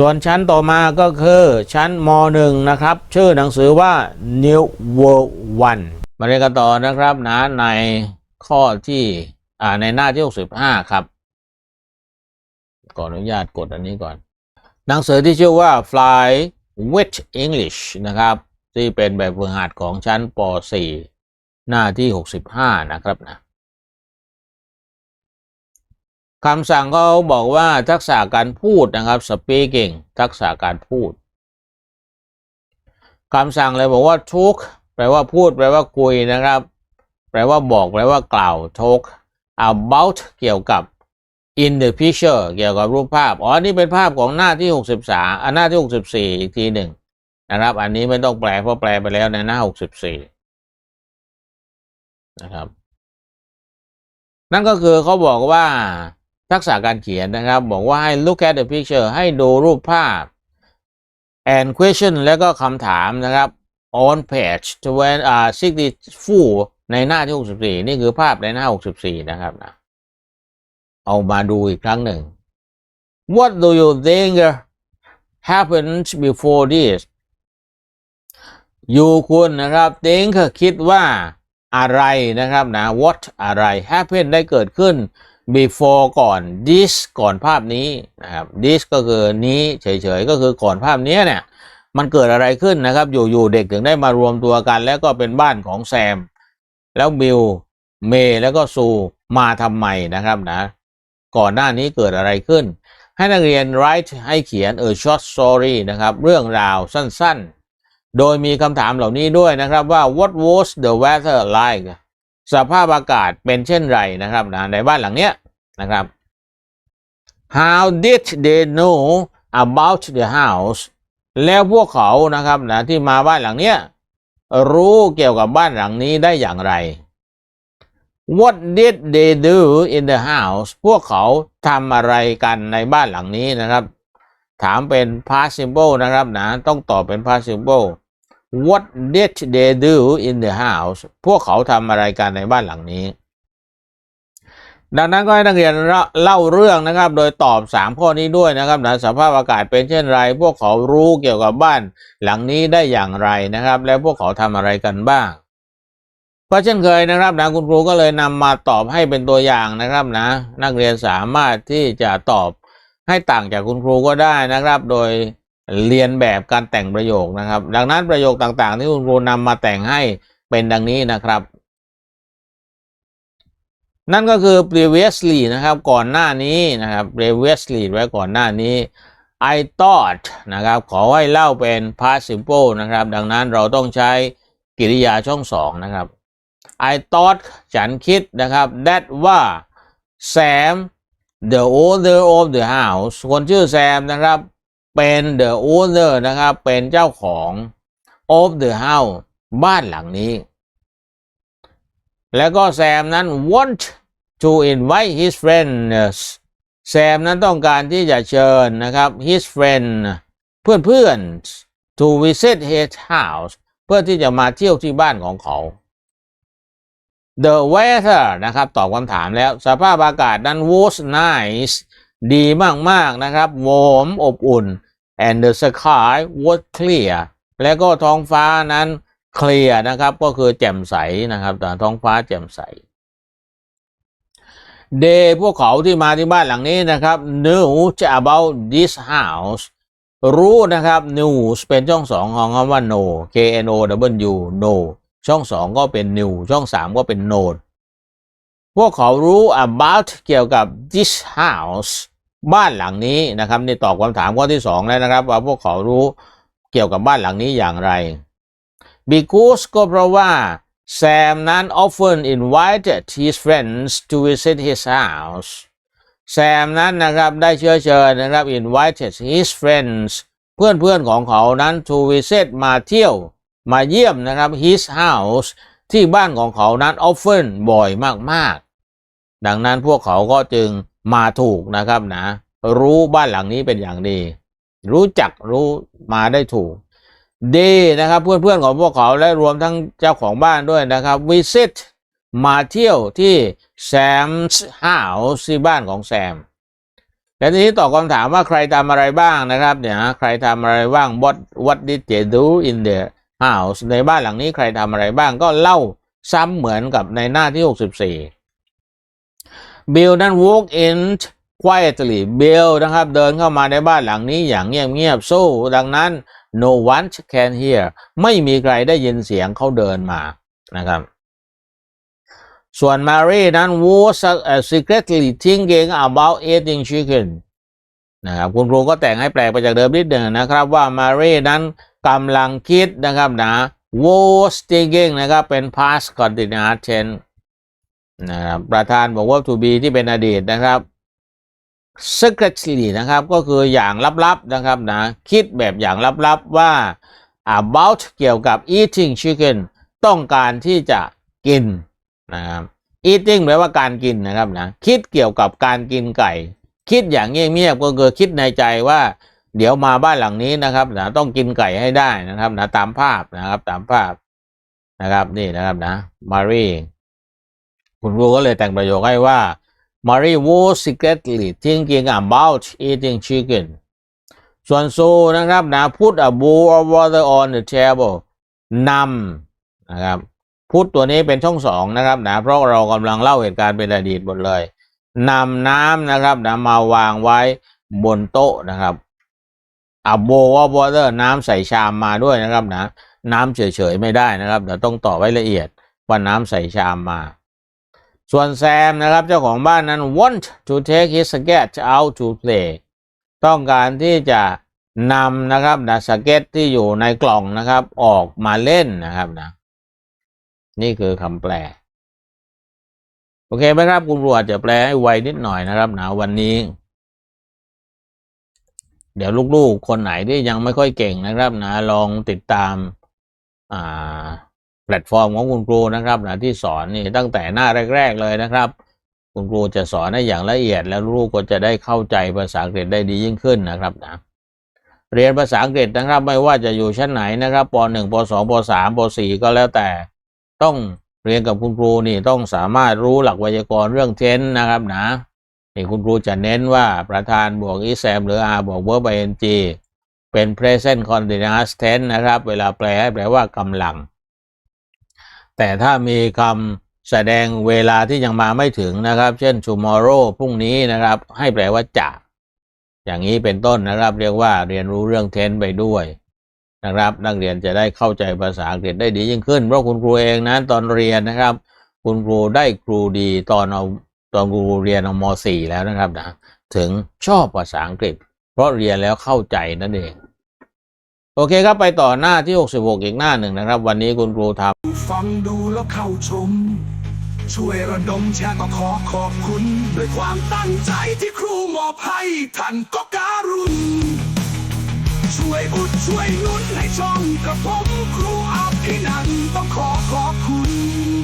ส่วนชั้นต่อมาก็คือชั้นม .1 นะครับ ชื่อหนังสือว่า New World One มาเรียนกันต่อนะครับนะในข้อที่อ่าในหน้าที่ 65 ครับขออนุญาตกดอันนี้ก่อน หนังสือที่ชื่อว่า Fly with English นะครับ ที่เป็นแบบฝึกหัดของชั้นป .4 หน้าที่ 65 นะครับนะ คำสั่งเขาบอกว่าทักษะการพูดนะครับ speaking ทักษะการพูดคำสั่งเลยบอกว่า talk แปลว่าพูด แปลว่าคุยนะครับ แปลว่าบอก แปลว่ากล่าว talk about เกี่ยวกับ in the picture เกี่ยวกับรูปภาพ อ๋อ นี่เป็นภาพของหน้าที่ 63อันหน้าที่ 64 อีกทีหนึ่งนะครับ อันนี้ไม่ต้องแปล เพราะแปลไปแล้วในหน้า 64 นะครับ นั่นก็คือเขาบอกว่า ทักษะการเขียนนะครับ บอกว่าให้ look at the picture ให้ดูรูปภาพ and question แล้วก็คำถามนะครับ on page 2 64ในหน้าที่ 64 นี่คือภาพในหน้า 64 นะครับนะเอามาดูอีกครั้งหนึ่ง What do you think happened before this อยู่คุณนะครับ think คิดว่าอะไรนะครับนะ what อะไร happen ได้เกิดขึ้น before ก่อน this ก่อนภาพนี้นะครับ this ก็คือนี้เฉยๆ ก็คือก่อนภาพนี้เนี่ย มันเกิดอะไรขึ้นนะครับ อยู่ๆ เด็กถึงได้มารวมตัวกัน แล้วก็เป็นบ้านของแซม แล้วบิล เมย์แล้วก็ซูมาทำไมนะครับนะ ก่อนหน้านี้เกิดอะไรขึ้น ให้นักเรียน write ให้เขียน a short story นะครับ เรื่องราวสั้นๆ โดยมีคำถามเหล่านี้ด้วยนะครับว่า what was the weather like สภาพอากาศเป็นเช่นไรนะครับนะในบ้านหลังเนี้ยนะครับ how did they know about the house แล้วพวกเขานะครับนะที่มาบ้านหลังเนี้ยรู้เกี่ยวกับบ้านหลังนี้ได้อย่างไร What did they do in the house พวกเขาทำอะไรกันในบ้านหลังนี้นะครับ ถามเป็น past simple นะครับนะต้องตอบเป็น past simple What did they do in the house พวกเขาทำอะไรกันในบ้านหลังนี้ ดังนั้นก็ให้นักเรียนเล่าเรื่องนะครับ โดยตอบ 3 ข้อนี้ด้วยนะครับนะสภาพอากาศเป็นเช่นไร พวกเขารู้เกี่ยวกับบ้านหลังนี้ได้อย่างไรนะครับ แล้วพวกเขาทำอะไรกันบ้างเพราะเช่นเคยนะครับนะคุณครูก็เลยนำมาตอบให้เป็นตัวอย่างนะครับนะ นักเรียนสามารถที่จะตอบให้ต่างจากคุณครูก็ได้นะครับ โดย เรียนแบบการแต่งประโยคนะครับ ดังนั้นประโยคต่างๆ ที่คุณครูนำมาแต่งให้เป็นดังนี้นะครับ นั่นก็คือ previously นะครับก่อนหน้านี้นะครับ previously ไว้ก่อนหน้านี้ I thought นะครับขอให้เล่าเป็น past simple นะครับ ดังนั้นเราต้องใช้กริยาช่องสองนะครับ I thought ฉันคิดนะครับ that ว่า Sam the owner of the house คนชื่อแซมนะครับ เป็น the owner นะครับ เป็นเจ้าของ of the house บ้านหลังนี้ แล้วก็แซมนั้น want to invite his friends แซมนั้นต้องการที่จะเชิญนะครับ his friend เพื่อนเพื่อน to visit his house เพื่อที่จะมาเที่ยวที่บ้านของเขา The weather นะครับ ตอบคำถามแล้ว สภาพอากาศนั้น was nice ดีมาก ๆ นะครับ warm อบอุ่น and the sky was clear แล้วก็ท้องฟ้านั้น clear นะครับ ก็คือแจ่มใสนะครับแต่ท้องฟ้าแจ่มใส They พวกเขาที่มาที่บ้านหลังนี้นะครับ knew about this house รู้นะครับ news เป็นช่องสองของคำว่า know k n o w know ช่องสองก็เป็น new ช่องสามก็เป็น note พวกเขารู้ about เกี่ยวกับ this house บ้านหลังนี้นะครับนี่ตอบคำถามข้อที่สองแล้วนะครับ ว่าพวกเขารู้เกี่ยวกับบ้านหลังนี้อย่างไร because ก็เพราะว่า Sam นั้น often invited his friends to visit his house แซมนั้นนะครับได้เชื้อเชิญนะครับ invited his friends เพื่อนเพื่อนของเขานั้น to visit มาเที่ยว มาเยี่ยมนะครับ his house ที่บ้านของเขานั้น often บ่อยมาก ๆ ดังนั้นพวกเขาก็จึง มาถูกนะครับนะ รู้บ้านหลังนี้เป็นอย่างดี รู้จักรู้มาได้ถูก ดีนะครับ เพื่อนๆของพวกเขาและรวมทั้งเจ้าของบ้านด้วยนะครับ visit มาเที่ยวที่ Sam's house ที่บ้านของแซมและทีนี้ตอบคำถามว่าใครทำอะไรบ้างนะครับเนี่ยใครทำอะไรบ้าง what what did they do in the house ในบ้านหลังนี้ใครทำอะไรบ้างก็เล่าซ้ำเหมือนกับในหน้าที่ 64 บิลนั้น walk in quietly บิลนะครับ เดินเข้ามาในบ้านหลังนี้อย่างเงียบๆ so ดังนั้น no one can hear ไม่มีใครได้ยินเสียงเขาเดินมานะครับ ส่วน Mary นั้น was secretly thinking about eating chicken นะครับคุณครูก็แต่งให้แปลกไปจากเดิมนิดหนึ่งนะครับว่า Mary นั้นกำลังคิดนะครับนะ was thinking นะครับเป็น past continuous tense นะครับประธานบอกว่า to be ที่เป็นอดีตนะครับ secretly นะครับ ก็คืออย่างลับๆนะครับนะคิดแบบอย่างลับๆว่า about เกี่ยวกับ eating chicken ต้องการที่จะกินนะครับ eating แปลว่าการกินนะครับนะคิดเกี่ยวกับการกินไก่ คิดอย่างเงียบๆก็คือคิดในใจว่า เดี๋ยวมาบ้านหลังนี้นะครับนะต้องกินไก่ให้ได้นะครับนะตามภาพนะครับตามภาพนะครับนี่นะครับนะมารี คุณครูก็เลยแต่งประโยคให้ว่า Mary was secretly thinking about eating chicken ส่วนซูนะครับนะ put a bowl of water on the table นำนะครับพูดตัวนี้เป็นช่องสองนะครับนะเพราะเรากำลังเล่าเหตุการณ์เป็นอดีตหมดเลยนำน้ำนะครับนะมาวางไว้บนโต๊ะนะครับอะโบว่าวอเตอร์น้ำใส่ชามมาด้วยนะครับนะน้ำเฉยๆไม่ได้นะครับเดี๋ยวต้องต่อไว้ละเอียดว่าน้ำใส่ชามมา ส่วนแซมนะครับเจ้าของบ้านนั้น want to take his cat out to play ต้องการที่จะนำนะครับนะสเก็ตที่อยู่ในกล่องนะครับ ออกมาเล่นนะครับนะ นี่คือคำแปล โอเคไหมครับคุณรูอาจจะแปลให้ไวนิดหน่อยนะครับนะวันนี้ เดี๋ยวลูกๆคนไหนที่ยังไม่ค่อยเก่งนะครับนะ ลองติดตาม อ่า แพลตฟอร์มของคุณครูนะครับนะที่สอนนี่ตั้งแต่หน้าแรก ๆ เลยนะครับ คุณครูจะสอนให้อย่างละเอียด แล้วลูกก็จะได้เข้าใจภาษาอังกฤษได้ดียิ่งขึ้นนะครับนะเรียนภาษาอังกฤษนะครับ ไม่ว่าจะอยู่ชั้นไหนนะครับป .1 ป .2 ป .3 ป .4 ก็แล้วแต่ ต้องเรียนกับคุณครูนี่ต้องสามารถรู้หลักไวยากรณ์เรื่องเทนนะครับนะนี่คุณครูจะเน้นว่าประธานบวกอีแซมหรือ r บวก verb ing เป็น present continuous tense นะครับ เวลาแปลให้แปลว่ากำลัง แต่ถ้ามีคำแสดงเวลาที่ยังมาไม่ถึงนะครับ เช่น tomorrow พรุ่งนี้นะครับ ให้แปลว่าจะอย่างนี้เป็นต้นนะครับ เรียกว่าเรียนรู้เรื่องเทนไปด้วยนะครับ นักเรียนจะได้เข้าใจภาษาอังกฤษได้ดียิ่งขึ้น เพราะคุณครูเองนั้นตอนเรียนนะครับ คุณครูได้ครูดีตอนเอาตอนครูเรียนเอาม .4 แล้วนะครับนะถึงชอบภาษาอังกฤษ เพราะเรียนแล้วเข้าใจนั่นเอง โอเคครับไปต่อหน้าที่ 66 อีกหน้าหนึ่งนะครับ วันนี้คุณครูทำฟังดูแล้วเข้าชม ช่วยระดมแชร์ก็ขอขอบคุณ ด้วยความตั้งใจที่ครูมอบให้ท่านก็การุณ ช่วยอุดช่วยนุนให้ช่องกับผมครูอาภินันต้องขอขอบคุณ